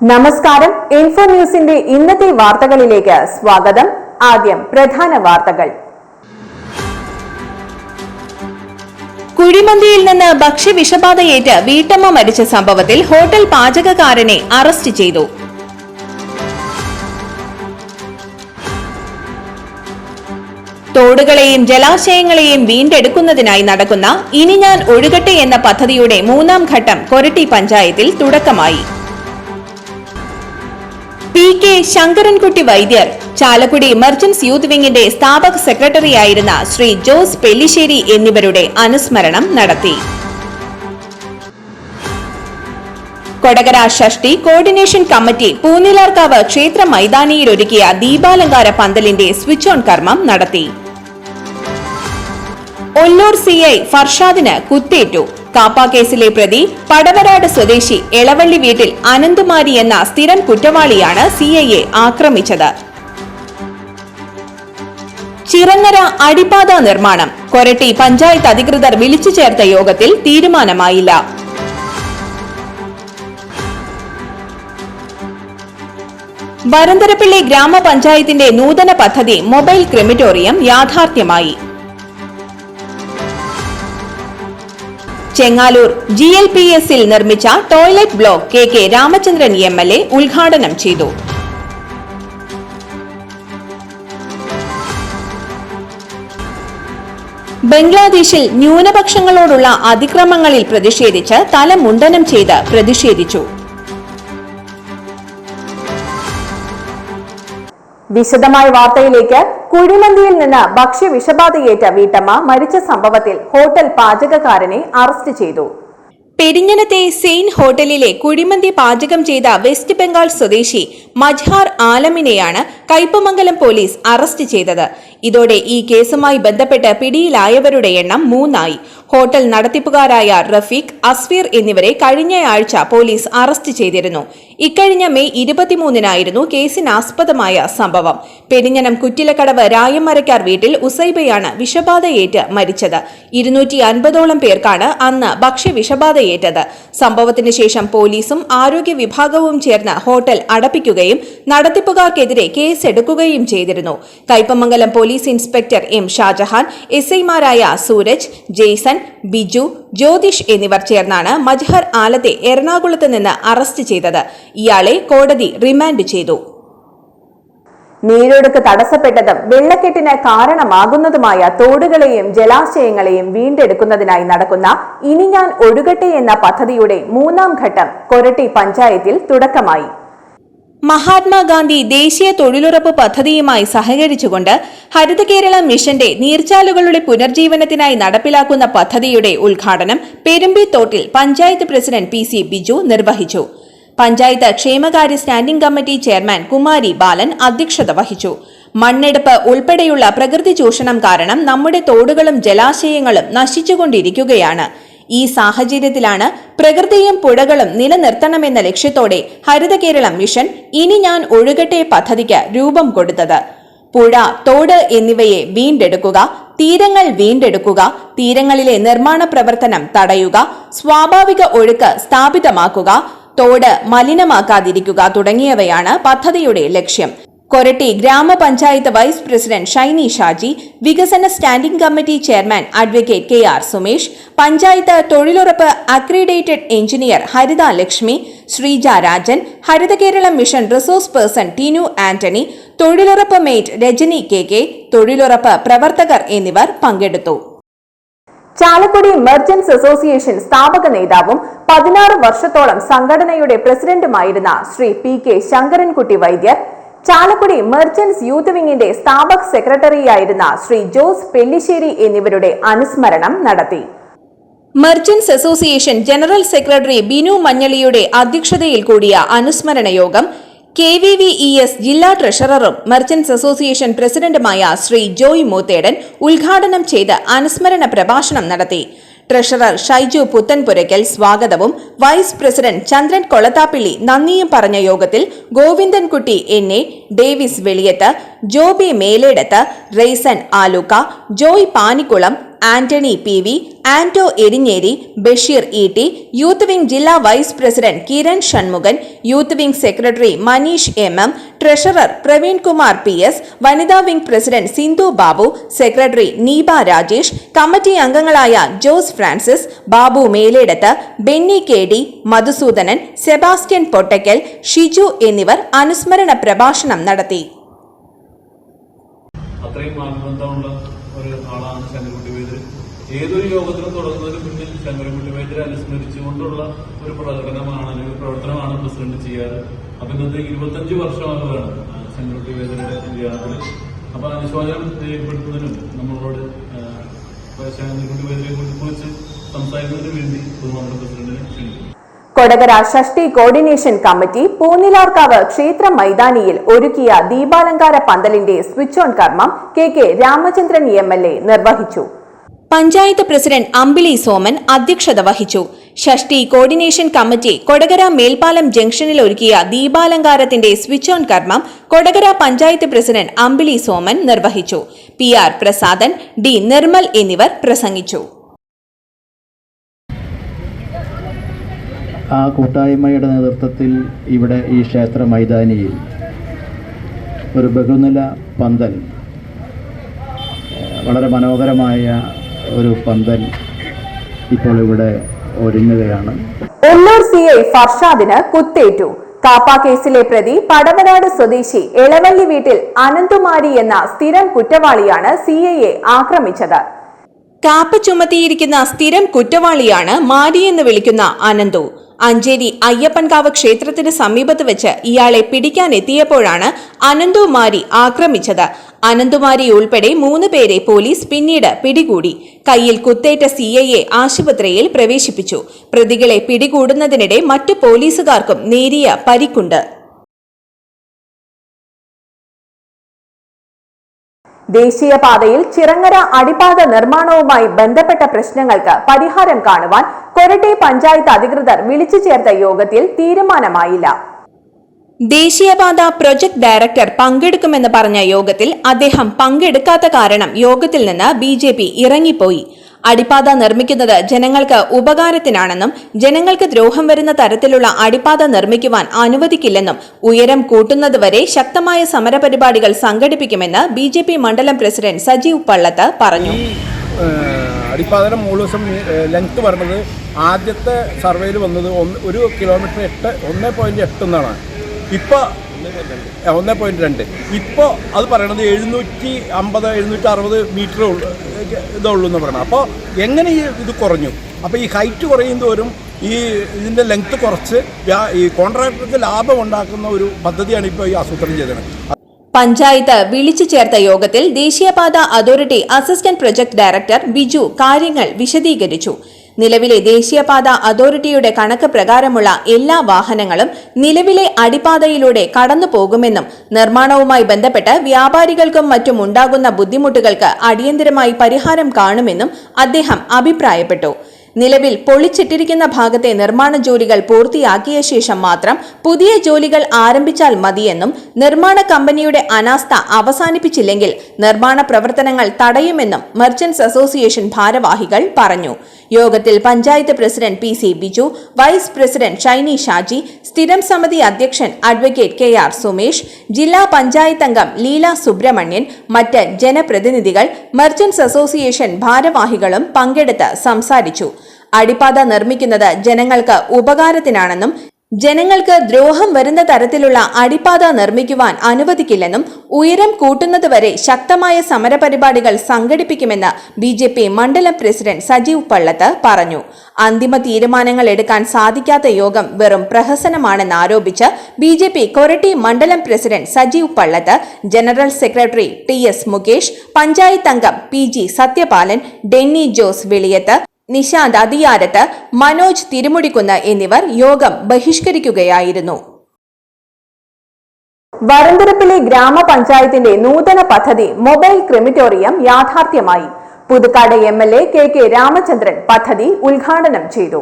നമസ്കാരം. ഇൻഫോ ന്യൂസിന്റെ ഇന്നത്തെ വാർത്തകളിലേക്ക് സ്വാഗതം. ആദ്യം പ്രധാന വാർത്തകൾ. കുഴിമന്തിയിൽ നിന്ന് ഭക്ഷ്യവിഷബാധയേറ്റ് വീട്ടമ്മ മരിച്ച സംഭവത്തിൽ ഹോട്ടൽ പാചകക്കാരനെ അറസ്റ്റ് ചെയ്തു. തോടുകളെയും ജലാശയങ്ങളെയും വീണ്ടെടുക്കുന്നതിനായി നടക്കുന്ന ഇനി ഞാൻ ഒഴുകട്ടെ എന്ന പദ്ധതിയുടെ മൂന്നാം ഘട്ടം കൊരട്ടി പഞ്ചായത്തിൽ തുടക്കമായി. ശങ്കരൻകുട്ടി വൈദ്യർ ചാലക്കുടി മെർച്ചന്റ്സ് യൂത്ത് വിംഗിന്റെ സ്ഥാപക സെക്രട്ടറിയായിരുന്ന ശ്രീ ജോസ് പെല്ലിശ്ശേരി എന്നിവരുടെ അനുസ്മരണം നടത്തി. കൊടകര ഷഷ്ടി കോർഡിനേഷൻ കമ്മിറ്റി പൂനിലാർക്കാവ് ക്ഷേത്ര മൈതാനിയിൽ ഒരുക്കിയ ദീപാലങ്കാര പന്തലിന്റെ സ്വിച്ച് ഓൺ കർമ്മം നടത്തി. ഒല്ലൂർ സി ഐ ഫർഷാദിന് കുത്തേറ്റു. കാപ്പ കേസിലെ പ്രതി പടവരാട് സ്വദേശി എളവള്ളി വീട്ടിൽ അനന്തുമാരി എന്ന സ്ഥിരം കുറ്റവാളിയാണ് സി ആക്രമിച്ചത്. ചിറങ്ങര അടിപ്പാത നിർമ്മാണം. കൊരട്ടി പഞ്ചായത്ത് അധികൃതർ വിളിച്ചു ചേർത്ത യോഗത്തിൽ തീരുമാനമായില്ല. വരന്തരപ്പിള്ളി ഗ്രാമപഞ്ചായത്തിന്റെ നൂതന പദ്ധതി മൊബൈൽ ക്രിമിറ്റോറിയം യാഥാർത്ഥ്യമായി. ചെങ്ങാലൂർ ജി എൽ പി എസിൽ നിർമ്മിച്ച toilet block K K Ramachandran M L A ഉദ്ഘാടനം ചെയ്തു. ബംഗ്ലാദേശിൽ ന്യൂനപക്ഷങ്ങളോടുള്ള അതിക്രമങ്ങളിൽ പ്രതിഷേധിച്ച് തല മുണ്ടനം ചെയ്ത് പ്രതിഷേധിച്ചു. വിശദമായ വാർത്തയിലേക്ക് കുഴിമന്തിയിൽ നിന്ന് ഭക്ഷ്യ വിഷബാധയേറ്റ വീട്ടമ്മ മരിച്ച സംഭവത്തിൽ ഹോട്ടൽ പാചകക്കാരനെ അറസ്റ്റ് ചെയ്തു. പെരിഞ്ഞനത്തെ സെയിൻ ഹോട്ടലിലെ കുഴിമന്തി പാചകം ചെയ്ത വെസ്റ്റ് ബംഗാൾ സ്വദേശി മജ്ഹാർ ആലമിനെയാണ് കയ്പമംഗലം പോലീസ് അറസ്റ്റ് ചെയ്തത്. ഇതോടെ ഈ കേസുമായി ബന്ധപ്പെട്ട് പിടിയിലായവരുടെ എണ്ണം മൂന്നായി. ഹോട്ടൽ നടത്തിപ്പുകാരായ റഫീഖ് അസ്വീർ എന്നിവരെ കഴിഞ്ഞയാഴ്ച പോലീസ് അറസ്റ്റ് ചെയ്തിരുന്നു. ഇക്കഴിഞ്ഞ മെയ് ഇരുപത്തിമൂന്നിനായിരുന്നു കേസിനാസ്പദമായ സംഭവം. പെരിഞ്ഞനം കുറ്റിലക്കടവ് രായമ്മരക്കാർ വീട്ടിൽ ഉസൈബയാണ് വിഷബാധയേറ്റ് മരിച്ചത്. ഇരുന്നൂറ്റി അൻപതോളം പേർക്കാണ് അന്ന് ഭക്ഷ്യവിഷബാധയേറ്റത്. സംഭവത്തിന് ശേഷം പോലീസും ആരോഗ്യ വിഭാഗവും ചേർന്ന് ഹോട്ടൽ അടപ്പിക്കുകയും നടത്തിപ്പുകാർക്കെതിരെ കേസെടുക്കുകയും ചെയ്തിരുന്നു. Kaipamangalam police inspector M Shajahan S ഐമാരായ സൂരജ് ജെയ്സൺ ബിജു ജ്യോതിഷ് എന്നിവർ ചേർന്നാണ് മജ്ഹർ ആലത്തെ എറണാകുളത്ത് നിന്ന് അറസ്റ്റ് ചെയ്തത്. ഇയാളെ കോടതി റിമാൻഡ് ചെയ്തു. നീരൊഴുക്ക് തടസ്സപ്പെട്ടതും വെള്ളക്കെട്ടിന് കാരണമാകുന്നതുമായ തോടുകളെയും ജലാശയങ്ങളെയും വീണ്ടെടുക്കുന്നതിനായി നടക്കുന്ന ഇനി ഞാൻ ഒഴുകട്ടെ എന്ന പദ്ധതിയുടെ മൂന്നാം ഘട്ടം കൊരട്ടി പഞ്ചായത്തിൽ തുടക്കമായി. മഹാത്മാഗാന്ധി ദേശീയ തൊഴിലുറപ്പ് പദ്ധതിയുമായി സഹകരിച്ചുകൊണ്ട് ഹരിത കേരളം മിഷന്റെ നീർച്ചാലുകളുടെ പുനർജീവനത്തിനായി നടപ്പിലാക്കുന്ന പദ്ധതിയുടെ ഉദ്ഘാടനം പെരുമ്പിത്തോട്ടിൽ panchayat president P C Biju നിർവഹിച്ചു. പഞ്ചായത്ത് ക്ഷേമകാര്യ standing committee chairman Kumari Balan അധ്യക്ഷത വഹിച്ചു. മണ്ണെടുപ്പ് ഉൾപ്പെടെയുള്ള പ്രകൃതി ചൂഷണം കാരണം നമ്മുടെ തോടുകളും ജലാശയങ്ങളും നശിച്ചുകൊണ്ടിരിക്കുകയാണ്. ഈ സാഹചര്യത്തിലാണ് പ്രകൃതിയും പുഴകളും നിലനിർത്തണമെന്ന ലക്ഷ്യത്തോടെ ഹരിത കേരളം മിഷൻ ഇനി ഞാൻ ഒഴുകട്ടെ പദ്ധതിക്ക് രൂപം കൊടുത്തത്. പുഴ തോട് എന്നിവയെ വീണ്ടെടുക്കുക തീരങ്ങൾ വീണ്ടെടുക്കുക തീരങ്ങളിലെ നിർമ്മാണ പ്രവർത്തനം തടയുക സ്വാഭാവിക ഒഴുക്ക് സ്ഥാപിതമാക്കുക തോട് മലിനമാക്കാതിരിക്കുക തുടങ്ങിയവയാണ് പദ്ധതിയുടെ ലക്ഷ്യം. കൊരട്ടി ഗ്രാമപഞ്ചായത്ത് വൈസ് പ്രസിഡന്റ് ഷൈനി ഷാജി വികസന standing committee chairman advocate K R Sumesh panchayat തൊഴിലുറപ്പ് accredited engineer Haritha Lakshmi Sreeja Rajan Haritha Keralam mission resource person Tinu Antony തൊഴിലുറപ്പ് മേറ്റ് രജനി കെ കെ തൊഴിലുറപ്പ് പ്രവർത്തകർ എന്നിവർ പങ്കെടുത്തു. ചാലക്കുടി മെർച്ചന്റ്സ് അസോസിയേഷൻ സ്ഥാപക നേതാവും പതിനാറ് വർഷത്തോളം സംഘടനയുടെ പ്രസിഡന്റുമായിരുന്ന Sri P K Sankarankutty Vaidyar Chalakudy merchants youth വിംഗിന്റെ സ്ഥാപക സെക്രട്ടറിയായിരുന്ന ശ്രീ ജോസ് പെല്ലിശ്ശേരി എന്നിവരുടെ അനുസ്മരണം നടത്തി. Merchants association general secretary Binu മഞ്ഞളിയുടെ അധ്യക്ഷതയിൽ കൂടിയ അനുസ്മരണ യോഗം K V V E S ജില്ലാ ട്രഷററും മെർച്ചന്റ്സ് അസോസിയേഷൻ പ്രസിഡന്റുമായ ശ്രീ ജോയ് മൂത്തേടൻ ഉദ്ഘാടനം ചെയ്ത് അനുസ്മരണ പ്രഭാഷണം നടത്തി. ട്രഷറർ ഷൈജു പുത്തൻപുരയ്ക്കൽ സ്വാഗതവും. വൈസ് പ്രസിഡന്റ് ചന്ദ്രൻ കൊളത്താപ്പിള്ളി നന്ദിയും പറഞ്ഞ യോഗത്തിൽ Govindankutty N A Davis Veliyath Joby Meledath Raison Aluka Joy Panikulam Antony P V Anto Erinjeri Basheer E T youth wing ജില്ലാ vice president Kiran Shanmukhan youth wing secretary Maneesh M M treasurer Praveen Kumar P S വനിതാ wing president Sindhu Babu secretary Neeba Rajesh committee അംഗങ്ങളായ Jose Francis Babu Meledath Benny K D Madhusoodanan Sebastian Pottakkal Shiju എന്നിവർ അനുസ്മരണ പ്രഭാഷണം നടത്തി. അത്രയും ആത്മബന്ധമുള്ള ആളാണ് ശങ്കരൻകുട്ടി വൈദ്യർ ഏതൊരു യോഗത്തിനും തുടങ്ങുന്നതിന് മുന്നിൽ ശങ്കരൻകുട്ടി വൈദ്യരെ അനുസ്മരിച്ചുകൊണ്ടുള്ള ഒരു പ്രകടനമാണ് അല്ലെങ്കിൽ പ്രവർത്തനമാണ് പ്രസിഡന്റ് ചെയ്യാറ്. അപ്പൊ ഇന്നത്തെ ഇരുപത്തഞ്ച് വർഷമാകുകയാണ് ശങ്കരൻകുട്ടി വൈദ്യരുടെ നിര്യാണത്തിൽ അപ്പൊ അനുശോചനം രേഖപ്പെടുത്തുന്നതിനും നമ്മളോട് ശങ്കരൻകുട്ടി വൈദ്യരെ കുറിച്ച് സംസാരിക്കുന്നതിന് വേണ്ടി ബഹുമാനപ്പെട്ട പ്രസിഡന്റിനെ ക്ഷണിക്കുന്നു. കൊടകര ഷഷ്ടി കോർഡിനേഷൻ കമ്മിറ്റി പൂനിലാർക്കാവ് ക്ഷേത്ര മൈതാനിയിൽ ഒരുക്കിയ ദീപാലങ്കാര പന്തലിന്റെ സ്വിച്ച് ഓൺ കർമ്മം K K Ramachandran M L A നിർവഹിച്ചു. പഞ്ചായത്ത് പ്രസിഡന്റ് അമ്പിളി സോമൻ അധ്യക്ഷത വഹിച്ചു. ഷഷ്ടി കോർഡിനേഷൻ കമ്മിറ്റി കൊടകര മേൽപ്പാലം ജംഗ്ഷനിൽ ഒരുക്കിയ ദീപാലങ്കാരത്തിന്റെ സ്വിച്ച് ഓൺ കർമ്മം കൊടകര പഞ്ചായത്ത് പ്രസിഡന്റ് അമ്പിളി സോമൻ നിർവഹിച്ചു. P R Prasadan D Nirmal എന്നിവർ പ്രസംഗിച്ചു. ആ കൂട്ടായ്മയുടെ നേതൃത്വത്തിൽ ഇവിടെ ഈ ക്ഷേത്ര മൈതാനിയിൽ ഒരു ബഹുനില പന്തൽ വളരെ മനോഹരമായ ഒരു പന്തൽ ഇപ്പോൾ ഇവിടെ ഒരുങ്ങുകയാണ്. ഒന്നൂർ സി ഐ ഫർഷാദിന് കുത്തേറ്റു. കാപ്പ കേസിലെ പ്രതി പടവനാട് സ്വദേശി എളവള്ളി വീട്ടിൽ അനന്തുമാരി എന്ന സ്ഥിരം കുറ്റവാളിയാണ് സി ഐയെ ആക്രമിച്ചത്. കാപ്പ ചുമത്തിയിരിക്കുന്ന സ്ഥിരം കുറ്റവാളിയാണ് മാരി എന്ന് വിളിക്കുന്ന അനന്തു. അഞ്ചേരി അയ്യപ്പൻകാവ് ക്ഷേത്രത്തിന് സമീപത്ത് വെച്ച് ഇയാളെ പിടിക്കാനെത്തിയപ്പോഴാണ് അനന്തുമാരി ആക്രമിച്ചത്. അനന്തുമാരി ഉൾപ്പെടെ മൂന്ന് പേരെ പോലീസ് പിന്നീട് പിടികൂടി. കയ്യിൽ കുത്തേറ്റ സി ആശുപത്രിയിൽ പ്രവേശിപ്പിച്ചു. പ്രതികളെ പിടികൂടുന്നതിനിടെ മറ്റു പോലീസുകാർക്കും നേരിയ പരിക്കുണ്ട്. ദേശീയപാതയിൽ ചിറങ്ങര അടിപാത നിർമ്മാണവുമായി ബന്ധപ്പെട്ട പ്രശ്നങ്ങൾക്ക് പരിഹാരം കാണുവാൻ കൊരട്ടെ പഞ്ചായത്ത് അധികൃതർ വിളിച്ചു ചേർത്ത യോഗത്തിൽ തീരുമാനമായില്ല. ദേശീയപാത പ്രൊജക്ട് ഡയറക്ടർ പങ്കെടുക്കുമെന്ന് പറഞ്ഞ യോഗത്തിൽ അദ്ദേഹം പങ്കെടുക്കാത്ത കാരണം യോഗത്തിൽ നിന്ന് ബി ഇറങ്ങിപ്പോയി. അടിപ്പാത നിർമ്മിക്കുന്നത് ജനങ്ങൾക്ക് ഉപകാരത്തിനാണെന്നും ജനങ്ങൾക്ക് ദ്രോഹം വരുന്ന തരത്തിലുള്ള അടിപ്പാത നിർമ്മിക്കുവാൻ അനുവദിക്കില്ലെന്നും ഉയരം കൂട്ടുന്നതുവരെ ശക്തമായ സമരപരിപാടികൾ സംഘടിപ്പിക്കുമെന്ന് ബി ജെ പി മണ്ഡലം പ്രസിഡന്റ് സജീവ് പള്ളത്ത് പറഞ്ഞു. അടിപ്പാതയുടെ മൂന്ന് ദിവസം ലെങ്ത് പറഞ്ഞത് ആദ്യത്തെ സർവേയിൽ വന്നത് ഒരു കിലോമീറ്റർ എട്ട് ഒന്ന് പോയിന്റ് എട്ട് എന്നാണ്. ഇപ്പോൾ ഒന്ന് പോയിന്റ് രണ്ട്. ഇപ്പോൾ അത് പറയണത് എഴുന്നൂറ്റി അമ്പത് എഴുന്നൂറ്റി അറുപത് മീറ്റർ ഇതുള്ളൂ എന്ന് പറയണം. അപ്പോൾ എങ്ങനെ ഈ ഇത് കുറഞ്ഞു? അപ്പോൾ ഈ ഹൈറ്റ് കുറയും തോറും ഈ ഇതിന്റെ ലെങ്ത് കുറച്ച് ഈ കോൺട്രാക്ടർക്ക് ലാഭം ഉണ്ടാക്കുന്ന ഒരു പദ്ധതിയാണ് ഇപ്പോൾ ഈ ആസൂത്രണം ചെയ്തത്. പഞ്ചായത്ത് വിളിച്ചു ചേർത്ത യോഗത്തിൽ ദേശീയപാത authority assistant project director Biju കാര്യങ്ങൾ വിശദീകരിച്ചു. നിലവിലെ ദേശീയപാത അതോറിറ്റിയുടെ കണക്ക് പ്രകാരമുള്ള എല്ലാ വാഹനങ്ങളും നിലവിലെ അടിപാതയിലൂടെ കടന്നു പോകുമെന്നും നിർമ്മാണവുമായി ബന്ധപ്പെട്ട് വ്യാപാരികൾക്കും മറ്റും ഉണ്ടാകുന്ന ബുദ്ധിമുട്ടുകൾക്ക് അടിയന്തരമായി പരിഹാരം കാണുമെന്നും അദ്ദേഹം അഭിപ്രായപ്പെട്ടു നിലവിൽ പൊളിച്ചിട്ടിരിക്കുന്ന ഭാഗത്തെ നിർമ്മാണ ജോലികൾ പൂർത്തിയാക്കിയ ശേഷം മാത്രം പുതിയ ജോലികൾ ആരംഭിച്ചാൽ മതിയെന്നും നിർമ്മാണ കമ്പനിയുടെ അനാസ്ഥ അവസാനിപ്പിച്ചില്ലെങ്കിൽ നിർമ്മാണ പ്രവർത്തനങ്ങൾ തടയുമെന്നും മെർച്ചന്റ്സ് അസോസിയേഷൻ ഭാരവാഹികൾ പറഞ്ഞു. യോഗത്തിൽ panchayat president P C Biju vice president Shiny Shaji സ്ഥിരം സമിതി അധ്യക്ഷൻ അഡ്വക്കേറ്റ് കെ ആർ സുമേഷ് ജില്ലാ പഞ്ചായത്ത് അംഗം ലീല സുബ്രഹ്മണ്യൻ മറ്റ് ജനപ്രതിനിധികൾ മെർച്ചന്റ്സ് അസോസിയേഷൻ ഭാരവാഹികളും പങ്കെടുത്ത് സംസാരിച്ചു. അടിപ്പാത നിർമ്മിക്കുന്നത് ജനങ്ങൾക്ക് ഉപകാരത്തിനാണെന്നും ജനങ്ങൾക്ക് ദ്രോഹം വരുന്ന തരത്തിലുള്ള അടിപ്പാത നിർമ്മിക്കുവാൻ അനുവദിക്കില്ലെന്നും ഉയരം കൂട്ടുന്നതുവരെ ശക്തമായ സമരപരിപാടികൾ സംഘടിപ്പിക്കുമെന്ന് ബി ജെ പി മണ്ഡലം പ്രസിഡന്റ് സജീവ് പള്ളത്ത് പറഞ്ഞു. അന്തിമ തീരുമാനങ്ങൾ എടുക്കാൻ സാധിക്കാത്ത യോഗം വെറും പ്രഹസനമാണെന്ന് ആരോപിച്ച് ബി ജെ പി കൊരട്ടി മണ്ഡലം president Sajeev Pallath general secretary T S Mukesh panchayat അംഗം പി ജി സത്യപാലൻ ഡെന്നി ജോസ് വെളിയത്ത് നിശാന്ത് അതിയാരത്ത് മനോജ് തിരുമുടിക്കുന്ന് എന്നിവർ യോഗം ബഹിഷ്കരിക്കുകയായിരുന്നു. വരന്തുരപ്പിലെ ഗ്രാമപഞ്ചായത്തിന്റെ നൂതന പദ്ധതി മൊബൈൽ ക്രിമിറ്റോറിയം യാഥാർത്ഥ്യമായി. Puthukkad M L A K K Ramachandran പദ്ധതി ഉദ്ഘാടനം ചെയ്തു.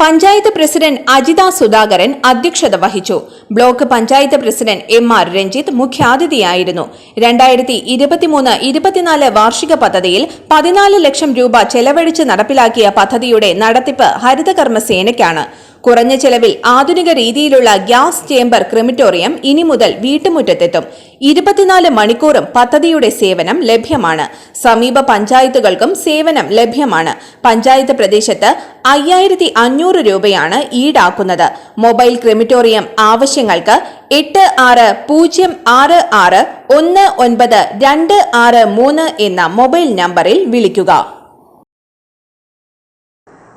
പഞ്ചായത്ത് പ്രസിഡന്റ് അജിത സുധാകരൻ അധ്യക്ഷത വഹിച്ചു. Block panchayat president M R Ranjith മുഖ്യാതിഥിയായിരുന്നു. രണ്ടായിരത്തി ഇരുപത്തിമൂന്ന് ഇരുപത്തിനാല് വാർഷിക പദ്ധതിയിൽ പതിനാല് ലക്ഷം രൂപ ചെലവഴിച്ച് നടപ്പിലാക്കിയ പദ്ധതിയുടെ നടത്തിപ്പ് ഹരിതകർമ്മ സേനയ്ക്കാണ് കുറഞ്ഞ ചെലവിൽ ആധുനിക രീതിയിലുള്ള ഗ്യാസ് ചേംബർ ക്രിമിറ്റോറിയം ഇനി മുതൽ വീട്ടുമുറ്റത്തെത്തും. ഇരുപത്തിനാല് മണിക്കൂറും പദ്ധതിയുടെ സേവനം ലഭ്യമാണ്. സമീപ പഞ്ചായത്തുകൾക്കും സേവനം ലഭ്യമാണ്. പഞ്ചായത്ത് പ്രദേശത്ത് അയ്യായിരത്തി അഞ്ഞൂറ് രൂപയാണ് ഈടാക്കുന്നത്. മൊബൈൽ ക്രിമിറ്റോറിയം ആവശ്യങ്ങൾക്ക് എട്ട് ആറ് പൂജ്യം ആറ് ആറ് ഒന്ന് ഒൻപത് രണ്ട് ആറ് മൂന്ന് എന്ന മൊബൈൽ നമ്പറിൽ വിളിക്കുക.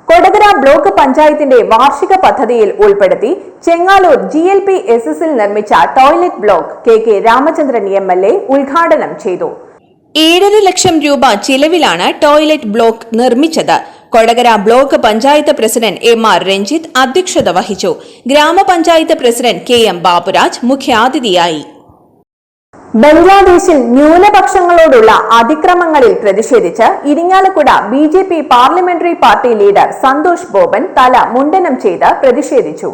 കൊടകര ബ്ലോക്ക് പഞ്ചായത്തിന്റെ വാർഷിക പദ്ധതിയിൽ ഉൾപ്പെടുത്തി Chengaloor G L P S എസിൽ നിർമ്മിച്ച toilet block K K Ramachandran M L A ഉദ്ഘാടനം ചെയ്തു. ഏഴര ലക്ഷം രൂപ ചിലവിലാണ് ടോയ്ലറ്റ് ബ്ലോക്ക് നിർമ്മിച്ചത്. Kodakara block panchayat president M R Ranjith അധ്യക്ഷത വഹിച്ചു. ഗ്രാമപഞ്ചായത്ത് പ്രസിഡന്റ് കെ എം ബാബുരാജ് മുഖ്യാതിഥിയായി. ബംഗ്ലാദേശിൽ ന്യൂനപക്ഷങ്ങളോടുള്ള അതിക്രമങ്ങളിൽ പ്രതിഷേധിച്ച് Irinjalakuda B J P parliamentary party leader Santhosh Boban തല മുണ്ടനം ചെയ്ത് പ്രതിഷേധിച്ചു.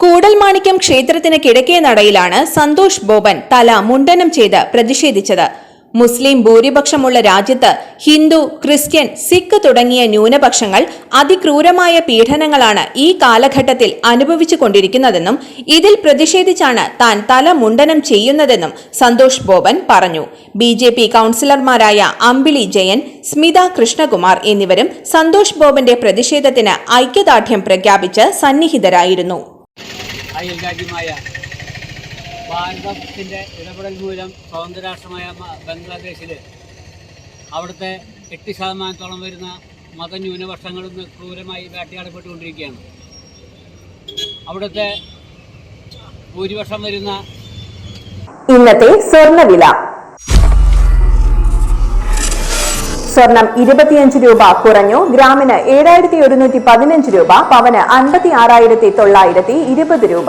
കൂടൽമാണിക്യം ക്ഷേത്രത്തിന് കിഴക്കേ നടയിലാണ് സന്തോഷ് ബോബൻ തല മുണ്ടനം ചെയ്ത് പ്രതിഷേധിച്ചത്. മുസ്ലിം ഭൂരിപക്ഷമുള്ള രാജ്യത്ത് ഹിന്ദു ക്രിസ്ത്യൻ സിഖ് തുടങ്ങിയ ന്യൂനപക്ഷങ്ങൾ അതിക്രൂരമായ പീഡനങ്ങളാണ് ഈ കാലഘട്ടത്തിൽ അനുഭവിച്ചു കൊണ്ടിരിക്കുന്നതെന്നും ഇതിൽ പ്രതിഷേധിച്ചാണ് താൻ തല മുണ്ടനം ചെയ്യുന്നതെന്നും സന്തോഷ് ബോബൻ പറഞ്ഞു. ബി ജെ പി കൌൺസിലർമാരായ അമ്പിളി ജയൻ സ്മിത കൃഷ്ണകുമാർ എന്നിവരും സന്തോഷ് ബോബന്റെ പ്രതിഷേധത്തിന് ഐക്യദാർഢ്യം പ്രഖ്യാപിച്ച് സന്നിഹിതരായിരുന്നു. ഭാരതത്തിന്റെ ഇടപെടൽ മൂലം സ്വതന്ത്ര രാഷ്ട്രമായ ബംഗ്ലാദേശിൽ അവിടുത്തെ എട്ട് ശതമാനത്തോളം വരുന്ന മതന്യൂനപക്ഷങ്ങളും ക്രൂരമായി വേട്ടയാടപ്പെട്ടുകൊണ്ടിരിക്കുകയാണ്. അവിടുത്തെ ഭൂരിപക്ഷം വരുന്ന ഇന്നത്തെ സ്വർണവില സ്വർണം ഇരുപത്തിയഞ്ച് രൂപ കുറഞ്ഞു. ഗ്രാമിന് ഏഴായിരത്തി ഒരുന്നൂറ്റി പതിനഞ്ച് രൂപ പവന് അൻപത്തി ആറായിരത്തി തൊള്ളായിരത്തി ഇരുപത് രൂപ.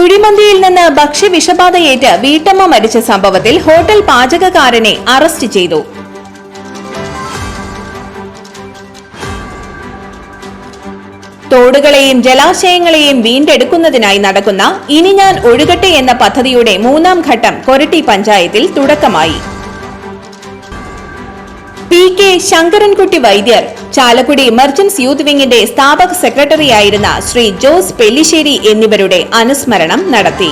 കുഴിമന്തിയിൽ നിന്ന് ഭക്ഷ്യവിഷബാധയേറ്റ് വീട്ടമ്മ മരിച്ച സംഭവത്തിൽ ഹോട്ടൽ പാചകക്കാരനെ അറസ്റ്റ് ചെയ്തു. തോടുകളെയും ജലാശയങ്ങളെയും വീണ്ടെടുക്കുന്നതിനായി നടക്കുന്ന ഇനി ഞാൻ ഒഴുകട്ടെ എന്ന പദ്ധതിയുടെ മൂന്നാം ഘട്ടം കൊരട്ടി പഞ്ചായത്തിൽ തുടക്കമായി. P K Sankarankutty Vaidyar Chalakudy merchants youth വിംഗിന്റെ സ്ഥാപക സെക്രട്ടറിയായിരുന്ന ശ്രീ ജോസ് പെല്ലിശ്ശേരി എന്നിവരുടെ അനുസ്മരണം നടത്തി.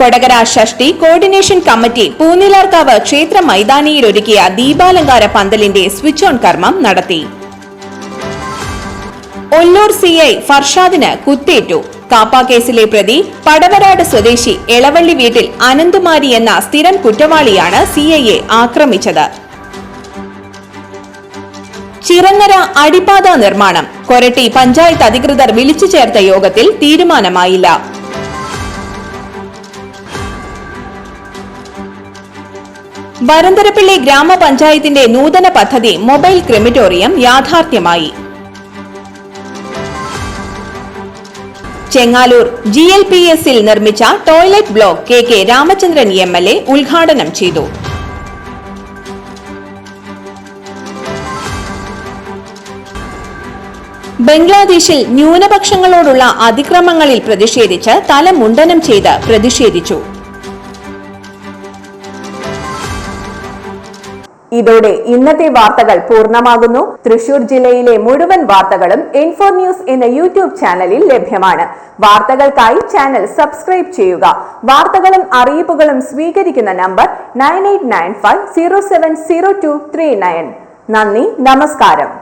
കൊടകര ഷഷ്ടി കോർഡിനേഷൻ കമ്മിറ്റി പൂനിലാർക്കാവ് ക്ഷേത്ര മൈതാനിയിൽ ഒരുക്കിയ ദീപാലങ്കാര പന്തലിന്റെ സ്വിച്ച് ഓൺ കർമ്മം നടത്തി. ഒല്ലൂർ സിഐ ഫർഷാദിന് കുത്തേറ്റു. കാപ്പ കേസിലെ പ്രതി പടവരാട് സ്വദേശി എളവള്ളി വീട്ടിൽ അനന്തുമാരി എന്ന സ്ഥിരം കുറ്റവാളിയാണ് സിഐയെ ആക്രമിച്ചത്. ചിറങ്ങര അടിപ്പാത നിർമ്മാണം. കൊരട്ടി പഞ്ചായത്ത് അധികൃതർ വിളിച്ചു ചേർത്ത യോഗത്തിൽ തീരുമാനമായില്ല. വരന്തരപ്പിള്ളി ഗ്രാമപഞ്ചായത്തിന്റെ നൂതന പദ്ധതി മൊബൈൽ ക്രെമിറ്റോറിയം യാഥാർത്ഥ്യമായി. ചെങ്ങാലൂർ ജി എൽ പി എസിൽ നിർമ്മിച്ച toilet block K K Ramachandran M L A ഉദ്ഘാടനം ചെയ്തു. ബംഗ്ലാദേശിൽ ന്യൂനപക്ഷങ്ങളോടുള്ള അതിക്രമങ്ങളിൽ പ്രതിഷേധിച്ച് തല മുണ്ടനം ചെയ്ത് പ്രതിഷേധിച്ചു. ഇതോടെ ഇന്നത്തെ വാർത്തകൾ പൂർണമാകുന്നു. തൃശൂർ ജില്ലയിലെ മുഴുവൻ വാർത്തകളും ഇൻഫോ ന്യൂസ് എന്ന യൂട്യൂബ് ചാനലിൽ ലഭ്യമാണ്. വാർത്തകൾക്കായി ചാനൽ സബ്സ്ക്രൈബ് ചെയ്യുക. വാർത്തകളും അറിയിപ്പുകളും സ്വീകരിക്കുന്ന number nine nine five zero seven zero two three nine. നന്ദി നമസ്കാരം.